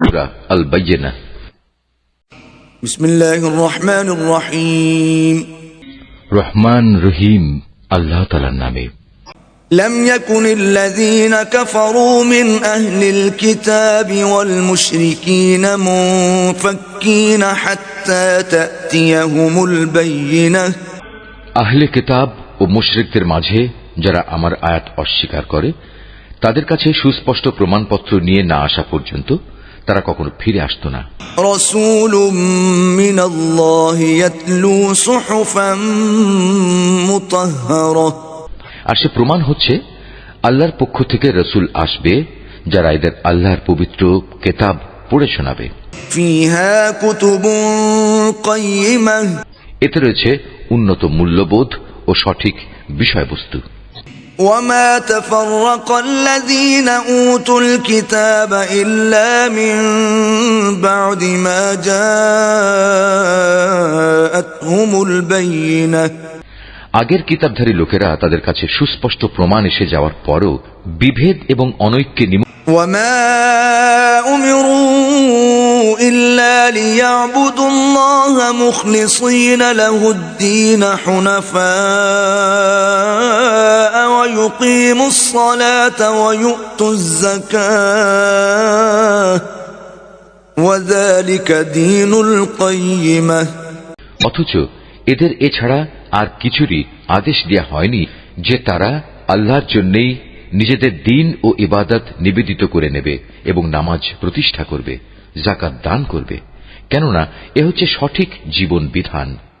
সূরা আল বাইয়িনা بسم الله الرحمن الرحيم রহমান রহিম আল্লাহ তাআলার নামে لم يكن الذين كفروا من أهل الكتاب والمشركين منفكين حتى تأتيهم البينة আহলে কিতাব ও মুশরিকদের মাঝে যারা আমার আয়াত অস্বীকার করে তাদের কাছে সুস্পষ্ট প্রমাণপত্র নিয়ে না আসা পর্যন্ত তারা কখনো ফিরে আসতো না। আর সে প্রমাণ হচ্ছে আল্লাহর পক্ষ থেকে রসুল আসবে যারা এদের আল্লাহর পবিত্র কেতাব পড়ে শোনাবে। এতে রয়েছে উন্নত মূল্যবোধ ও সঠিক বিষয়বস্তু। وما تفرق الذين أوتوا الكتاب إلا من بعد ما جاءتهم البينة আগের কিতাবধারী লোকেরা তাদের কাছে সুস্পষ্ট প্রমাণ এসে যাওয়ার পরও বিভেদ এবং অনৈক্যে নিম وما أمروا إلا ليعبدوا الله مخلصين له الدين حنفاء ويقيموا الصلاة ويؤتوا الزكاة وذلك دين القيمة অথচ এদের এছাড়া আর কিছুরই আদেশ দেয়া হয়নি যে তারা আল্লাহর জন্যই নিজেদের দিন ও ইবাদত নিবেদিত করে নেবে এবং নামাজ প্রতিষ্ঠা করবে জাকাত দান করবে কেননা এ হচ্ছে সঠিক জীবন বিধান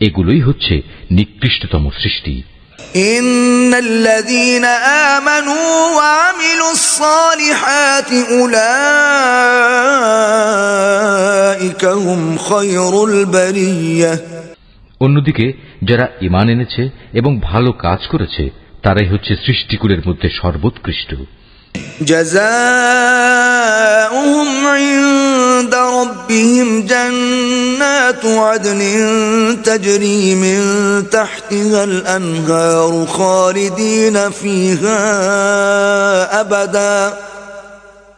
এগুলোই হচ্ছে নিকৃষ্টতম সৃষ্টি إن الذين آمنوا وعملوا الصالحات أولئك هم خير البرية অন্যদিকে যারা ইমান এনেছে এবং ভালো কাজ করেছে তারাই হচ্ছে সৃষ্টিকুলের মধ্যে সর্বোৎকৃষ্ট جزاؤهم عند ربهم جنات عدن تجري من تحتها الأنهار خالدين فيها أبدا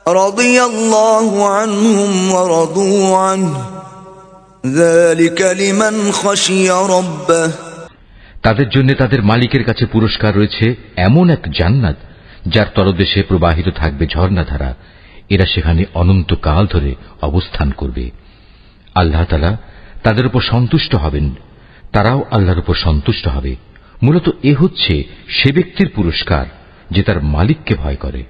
رضي الله عنهم ورضوا عنه ذلك لمن خشي ربه তাদের জন্য তাদের মালিকের কাছে পুরস্কার রয়েছে এমন এক জান্নাত যার তলদেশে প্রবাহিত থাকবে ঝর্ণাধারা এরা সেখানে অনন্তকাল ধরে অবস্থান করবে। আল্লাহ তালা তাদের উপর সন্তুষ্ট হবেন। তারাও আল্লাহর উপর সন্তুষ্ট হবে। মূলত এ হচ্ছে সে ব্যক্তির পুরস্কার যে তার মালিককে ভয় করে।